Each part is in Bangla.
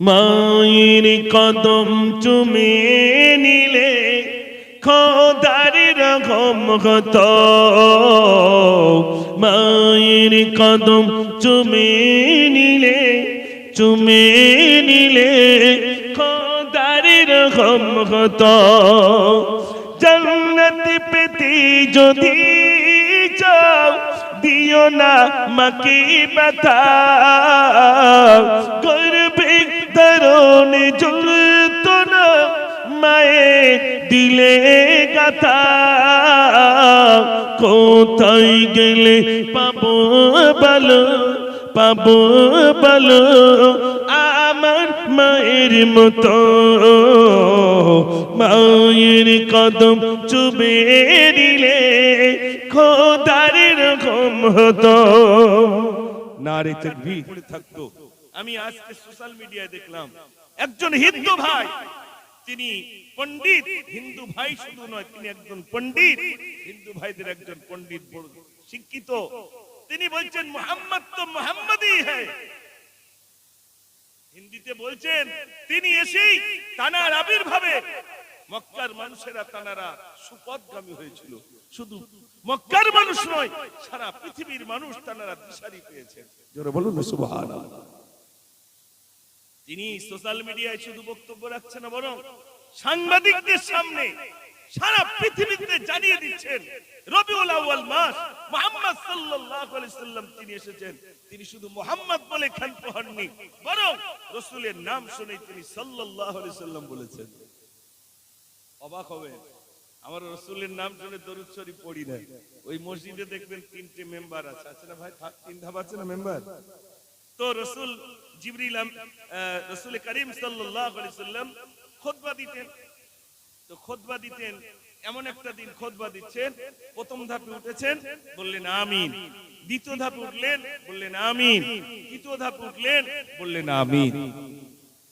মায়ের কদম চুমে নিলে খোদার রকম হত। মায়ের কদম চুমে নিলে চুমে নিলে খোদার রকম হত। জন্নত পেতে যদি দিও না মাকে ব্যথা। তরুণ জ্বলত না মায়ে দিলে গাথা। কোথায় গেলে পাবো বলো পাবো বলো? আমার মায়ের মতো মায়ের কদম চুবে দিলে খোদার রকম হতো। নারে তকবীর থাকতো। আমি আজকে সোশ্যাল মিডিয়ায় দেখলাম, একজন হিন্দু ভাই, তিনি পণ্ডিত, হিন্দু ভাই শুধু নয়, তিনি একজন পণ্ডিত, হিন্দু ভাইদের একজন পণ্ডিত শিক্ষিত। তিনি বলছেন, মোহাম্মদ তো মোহাম্মদই হিন্দিতে বলছেন, তিনি এসেই তানার আবির্ভাবে মক্কার মানুষেরা তানারা সুপদগামী হয়েছিল। শুধু মক্কার মানুষ নয়, সারা পৃথিবীর মানুষ তানারা দিশারি পেয়েছেন জোরে বলুন সুবহানাল্লাহ। তিনি সোশ্যাল মিডিয়ায় শুধু বক্তব্য রাখছেন না বরং সাংবাদিকদের সামনে সারা পৃথিবীতে জানিয়ে দিচ্ছেন রবিউল আউয়াল মাস। মুহাম্মদ সাল্লাল্লাহু আলাইহি সাল্লাম তিনি এসেছেন। তিনি শুধু মুহাম্মদ বলে ক্ষান্ত হননি বরং রাসূলের নাম শুনে তিনি সাল্লাল্লাহু আলাইহি সাল্লাম বলেছেন। অবাক হবে আমার রসুলের নাম শুনে দরুদ শরীফ পড়ি না। ওই মসজিদে দেখবেন তিনটে মেম্বার আছে। আছে না ভাই? তিন ধাপ আছে না মেম্বার? তো রসুল জিবরিলাম রসুল করিম সাল্লাম খোদবা দিতেন। তো খোদবা দিতেন, এমন একটা দিন খোদবা দিচ্ছেন, প্রথম ধাপে উঠেছেন, বললেন আমিন। দ্বিতীয় ধাপে উঠলেন, বললেন আমিন। তৃতীয় ধাপে উঠলেন, বললেন আমিন।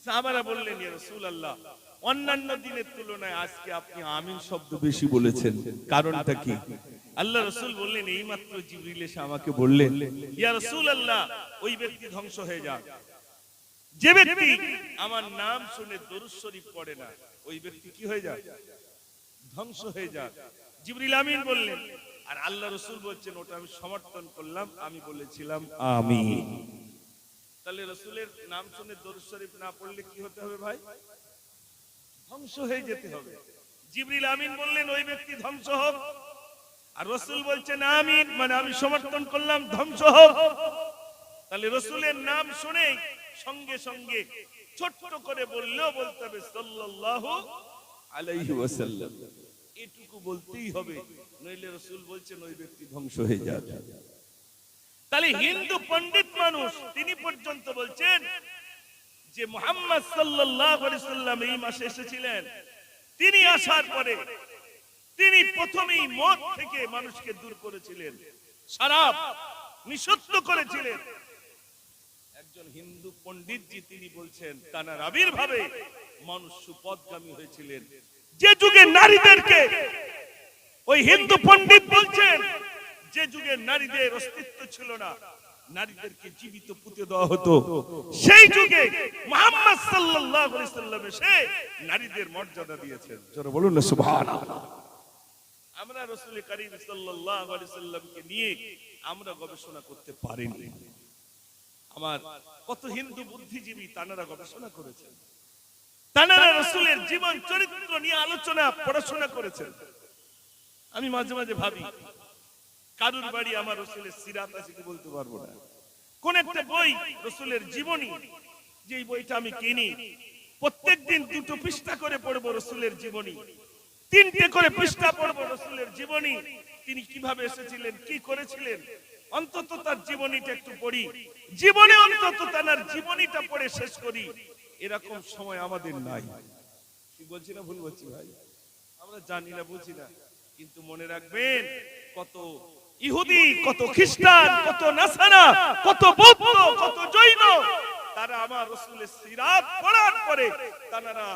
সাহাবারা বললেন ইয়া রাসূলুল্লাহ অন্যান্য দিনের তুলনায় আজকে আপনি আমিন শব্দ বেশি বলেছেন। কারণটা কি? আল্লাহ রসুল বললেন এই মাত্র জিবরিল এসে আমাকে বললেন ইয়া রাসূলুল্লাহ ওই ব্যক্তি ধ্বংস হয়ে যাক। যে ব্যক্তি আমার নাম শুনে দরুদ শরীফ পড়ে না ওই ব্যক্তি কি হয়ে যাক? ধ্বংস হয়ে যাক। জিবরিল আমিন বললেন আর আল্লাহ রসুল বলছেন ওটা আমি সমর্থন করলাম আমি বলেছিলাম আমিন। তাহলে রসুলের নাম শুনে দরুদ শরীফ না পড়লে কি হতে হবে ভাই? ধ্বংস হয়ে যেতে হবে। জিবরিল আমিন বললেন, ওই ব্যক্তি ধ্বংস হোক। আর রসুল বলছেন, আমিন। মানে আমি সমর্থন করলাম, ধ্বংস হোক। তাহলে রসুলের নাম শুনে সঙ্গে সঙ্গে ছোট্ট করে বললেও বলতে হবে, সাল্লাল্লাহু আলাইহি ওয়াসাল্লাম। এটুকু বলতেই হবে। নইলে রসুল বলছেন, ওই ব্যক্তি ধ্বংস হয়ে যাবে। তাহলে হিন্দু পণ্ডিত মানুষ, তিনি পর্যন্ত বলছেন যে মোহাম্মদ সাল্লাম এই মাসে এসেছিলেন। তিনি আসার পরে তিনি প্রথমেই মদ থেকে মানুষকে দূর করেছিলেন, শারাব নিষিদ্ধ করেছিলেন। একজন হিন্দু পণ্ডিতজি তিনি বলছেন তানার আবির্ভাবে মানুষ সুপদগামী হয়েছিলেন। যে যুগে নারীদেরকে ওই হিন্দু পণ্ডিত বলছেন যে যুগে নারীদের অস্তিত্ব ছিল না, নারীদেরকে জীবিত পুঁতে দেওয়া হতো। সেই যুগে মোহাম্মদ সাল্লাল্লাহু আলাইহি সাল্লাম এসে নারীদের মর্যাদা দিয়েছেন। জোরে বলুন না, সুবহানাল্লাহ। আমরা রাসূল সাল্লাল্লাহু আলাইহি সাল্লামকে নিয়ে আমরা গবেষণা করতে আমার কত হিন্দু বুদ্ধিজীবী তানারা গবেষণা করেছেন। তানারা রসুলের জীবন চরিত্র নিয়ে আলোচনা, পড়াশোনা করেছেন। আমি মাঝে মাঝে ভাবি কারুর বাড়ি আমার রসুলের সিরাত আছে কি বলতে পারব না? কোন একটা বই রসুলের জীবনী যে বইটা আমি কিনি, প্রত্যেকদিন দুটো পৃষ্ঠা করে পড়ব রসুলের জীবনী, তিনটে করে পৃষ্ঠা পড়ব রসুলের জীবনী। তিনি কীভাবে এসেছিলেন, কি করেছিলেন? অন্তত তার জীবনীটা একটু পড়ি। জীবনে অন্তত তার জীবনীটা পড়ে শেষ করি। এরকম সময় আমাদের নাই। কি বলছি না ভুল বলছি ভাই? আমরা জানি না, বুঝি না। কিন্তু মনে রাখবেন, কত ইহুদি, কত খ্রিস্টান, কত নাসারা, কত বৌদ্ধ, কত জৈন, তারা আমার রসুলের সিরাত পড়ার পরে তারা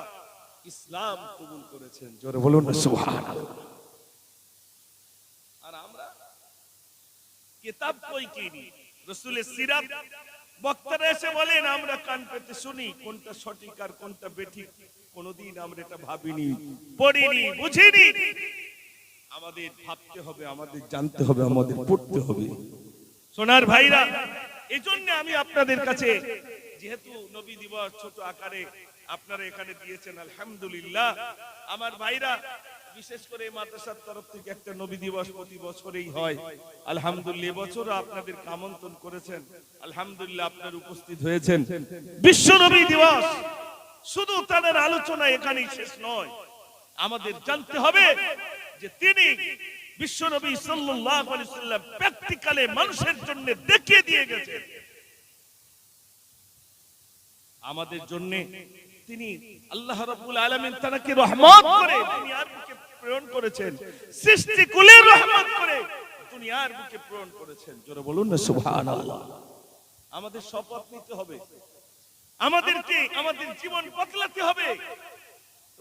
ইসলাম কবুল করেছেন। জোরে বলুন আর আমরা কিতাব কই কিনি, রসুলের সিরাত। বক্তারা এসে বলেন, আমরা কান পেতে শুনি, কোনটা সঠিক আর কোনটা বেঠিক। কোনদিন আমরা এটা ভাবিনি, পড়িনি, বুঝিনি। আমাদের ভাবতে হবে, আমাদের জানতে হবে, আমাদের পড়তে হবে। সোনার ভাইরা আমি আপনাদের কাছে, যেহেতু নবী দিবস ছোট আকারে আপনারা এখানে দিয়েছেন, আলহামদুলিল্লাহ, আমার ভাইরা, বিশেষ করে মাদ্রাসার তরফ থেকে একটা নবী দিবস প্রতি বছরেই হয়। আলহামদুলিল্লাহ, এবছরও আপনাদের করেছেন। আলহামদুলিল্লাহ আপনার উপস্থিত হয়েছেন। বিশ্ব নবী দিবস শুধু তাদের আলোচনা এখানেই শেষ নয়, আমাদের জানতে হবে যে তিনি সাল্লাল্লাহু আলাইহি সাল্লাম প্র্যাকটিক্যালে মানুষের জন্য দেখিয়ে দিয়ে গেছেন। আমাদের জন্য তিনি আল্লাহ রাব্বুল আলামিন তাকে রহমত করে দুনিয়ার বুকে প্রেরণ করেছেন সৃষ্টি কুলের রহমত করে দুনিয়ার বুকে প্রেরণ করেছেন। জোরে বলুন না, সুবহানাল্লাহ। আমাদের শপথ নিতে হবে। আমাদেরকে আমাদের জীবন বদলাতে হবে।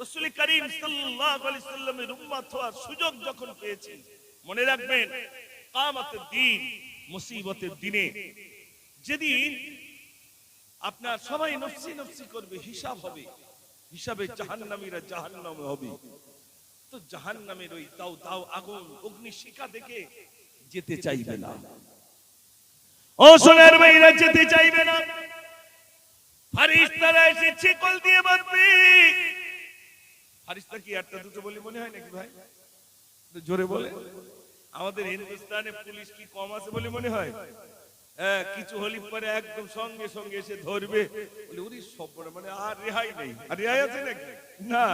রসুল করিম সাল্লামের উম্মত হওয়ার সুযোগ যখন পেয়েছি মনে রাখবেন, কিয়ামতের দিন, মুসিবতের দিনে যেদিন আপনার সবাই নফসি নফসি করবে, হিসাব হবে, হিসাবে জাহান্নামীরা জাহান্নামে হবে। তো জাহান্নামের ওই দাও দাও আগুন, অগ্নি শিখা দেখে যেতে চাইবে না। ও সোনার ভাইরা, যেতে চাইবে না। ফারিস্তারা এসে ছিকল দিয়ে বাঁধবে ফারিস্তা কি একটা দুটো বলি মনে হয় নাকি ভাই? জোরে বলে। আমাদের হিন্দুস্তানে পুলিশ কি কম আছে বলে মনে হয়? হ্যাঁ কিছু হলি পরে একদম সঙ্গে সঙ্গে এসে ধরবে। বলে ওরে সব মানে আর রেহাই নেই। আর রেহাই আছে নাকি? না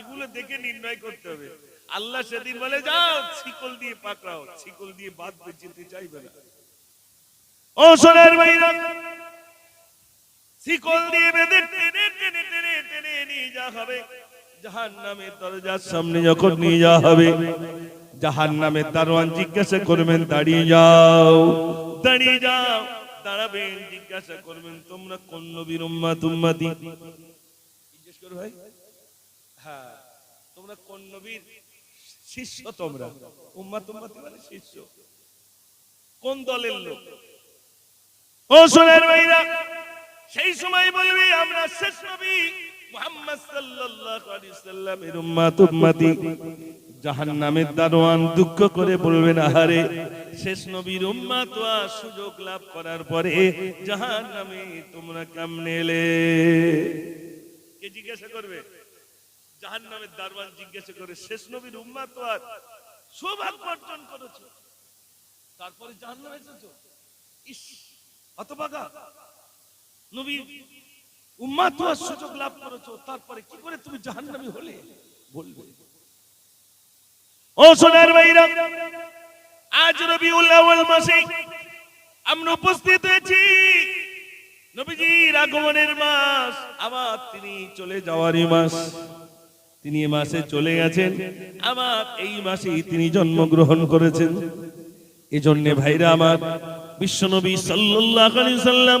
এগুলো দেখে নির্ণয় করতে হবে। আল্লাহ সেদিন বলে যাও ছিকল দিয়ে পাকড়াও ছিকল দিয়ে বাঁধবে যেতে চাইবে না। ও সোনার ভাইরা শিকল দিয়ে বেঁধে টেনে টেনে টেনে টেনে নিয়ে যা হবে। জাহান দরজার সামনে যখন নিয়ে যাওয়া হবে জাহান দারোয়ান জিজ্ঞাসা করবেন, দাঁড়িয়ে যাও। দাঁড়িয়ে যাও। দাঁড়াবেন। জিজ্ঞাসা করবেন, তোমরা কোন নবীর উম্মাত, উম্মাতি? জিজ্ঞেস করো ভাই। হ্যাঁ তোমরা কোন নবীর শিষ্য তোমরা? উম্মাত, উম্মাতি মানে শিষ্য। কোন দলের লোক? ও সোনার ভাইরা, সেই সময় বলবি, আমরা শেষ নবী। মুহাম্মদ সাল্লাল্লাহু দারোয়ান দুঃখ করে বলবেন, আহারে, শেষ নবীর সুযোগ লাভ করার পরে জাহান্নামে তোমরা কেমনে এলে? কে জিজ্ঞাসা করবে? জাহান্নামের দারোয়ান জিজ্ঞাসা করে, শেষ নবীর উম্মত সৌভাগ্য অর্জন করেছ। তারপরে জাহান্নামে এসেছ। হওয়ার সুযোগ লাভ করেছ, তারপরে কি করে তুমি হলে? বলবে। ও সোনার ভাইরা, আজ মাসে আমরা উপস্থিত হয়েছি। নবীজির আগমনের মাস, আবার তিনি চলে যাওয়ারই মাস। তিনি এ মাসে চলে গেছেন, আবার এই মাসেই তিনি জন্মগ্রহণ করেছেন। এজন্য ভাইরা আমার, বিশ্বনবী সাল্লাল্লাহু সাল্লাম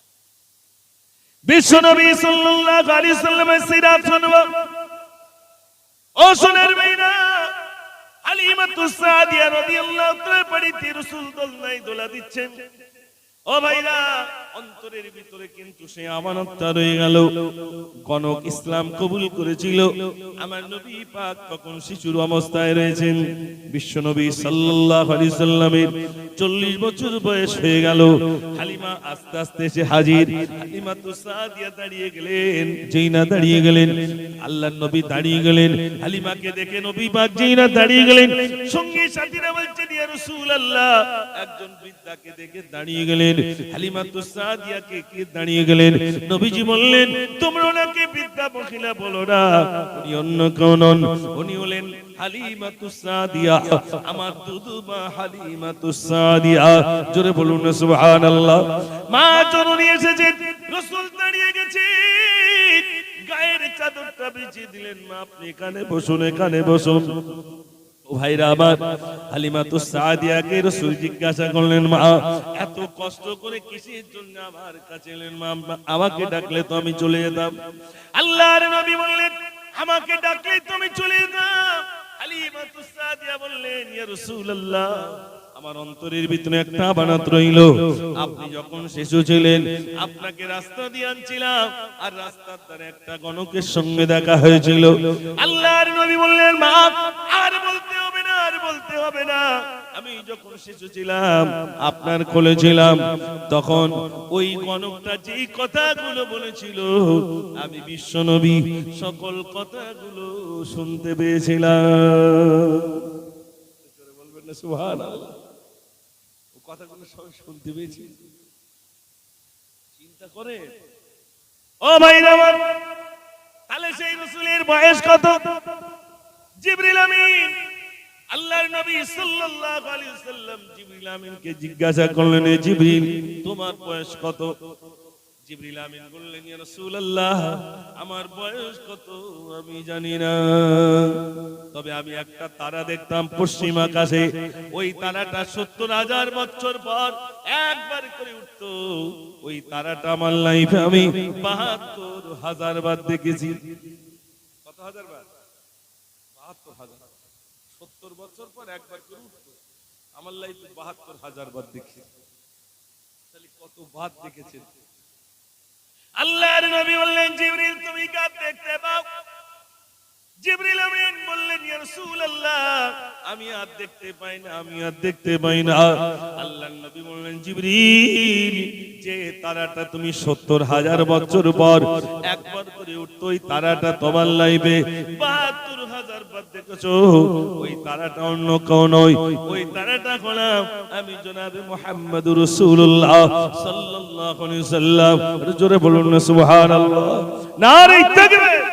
বিশ্বনবী সাল্লাল্লাহু আলাইহি সাল্লামের সিরাত ও মেয়েরা সাদিয়া রাদিয়াল্লাহু তাআলা বাড়িতে রাসূল দোলা দিচ্ছেন। ও ভাইরা, অন্তরের ভিতরে কিন্তু আমানতটা রয়ে গেল। কনক ইসলাম কবুল করেছিল। আমার নবী পাক তখন শিশুর অবস্থায় রয়েছেন। বিশ্বনবী সাল্লাল্লাহু আলাইহি সাল্লামের 40 বছর বয়স হয়ে গেল। হালিমা আস্তে আস্তে এসে হাজির। হালিমা তো সাদিয়া দাঁড়িয়ে গেলেন যেই না দাঁড়িয়ে গেলেন, আল্লাহর নবী দাঁড়িয়ে গেলেন। হালিমাকে দেখে নবী পাক যেই না দাঁড়িয়ে গেলেন। সঙ্গী সাথীরা বলছেন, ইয়া রাসূলুল্লাহ। একজন বৃদ্ধাকে দেখে দাঁড়িয়ে গেলেন। হালিমা তো সাদিয়াকে কে দাঁড়িয়ে গেলেন? নবীজি বললেন, তোমরা ওনাকে বৃদ্ধা মহিলা বলো না। উনি অন্য কেউ নন। উনি হলেন জোরে বলুন মা জননী এসেছেন, রাসূল দাঁড়িয়ে গেছেন। গায়ের চাদরটা দিলেন, মা, আপনি এখানে বসুন এখানে বসুন। ভাইরা আমার হালিমা তো রসুল জিজ্ঞাসা করলেন, মা, এত কষ্ট করে কিসের জন্য আমার কাছে আমাকে ডাকলে তো আমি চলে যেতাম। আল্লাহর নবী বললেন, আমাকে ডাকলে তো আমি চলে যেতাম। আমার অন্তরের ভিতরে একটা বানাত রইল। আপনি যখন শিশু ছিলেন, আপনাকে রাস্তা দিয়ে আনছিলাম, আর রাস্তার ধারে একটা গণকের সঙ্গে দেখা হয়েছিল। আল্লাহর নবী বললেন, মা, আর বলতে বলতে হবে না। আমি যখন শিশু ছিলাম, আপনার কোলে ছিলাম, তখন ওই গণকটা যেই কথাগুলো বলেছিল, আমি বিশ্ব নবী সকল কথাগুলো শুনতে পেয়েছিলাম। বলবেন না ও কথাগুলো সবাই শুনতে পেয়েছি। চিন্তা করে। ও ভাই তাহলে সেই রসুলের বয়স কত? জিবরিল আমিন। আল্লাহর জিজ্ঞাসা করলেন তোমার বয়স কত? তবে আমি একটা তারা দেখতাম পশ্চিম আকাশে। ওই তারাটা সত্তর হাজার বছর পর একবার করে উঠতো। ওই তারাটা আমার লাইফে আমি বাহাত্তর হাজার বার দেখেছি। কত হাজার বার? বাহাত্তর হাজার। সত্তর বছর পর একবার করে উঠতো আমার লাইফে বাহাত্তর হাজার বার দেখি। তাহলে কত বাদ দেখেছেন আল্লাহর নবী বললেন, জিবরিল, তুমি দেখতে পাও? জিবরিল আমিন বললেন, ইয়া রাসূলুল্লাহ, আমি আর দেখতে পাই না, আমি আর দেখতে পাই না। আল্লাহর নবী বললেন, জিবরিল, যে তারাটা তুমি 70 হাজার বছর পর একবার করে উঠতোই, তারাটা তোমার লাইবে 72 জগৎ দেখেছ ওই তারাটা অন্য কেউ নয়। ওই তারাটা গোলাম আমি জনাবে মোহাম্মদ রসুল্লাহ সাল্লাহ জোরে বলুন সুবহানাল্লাহ। নারে তাকবীর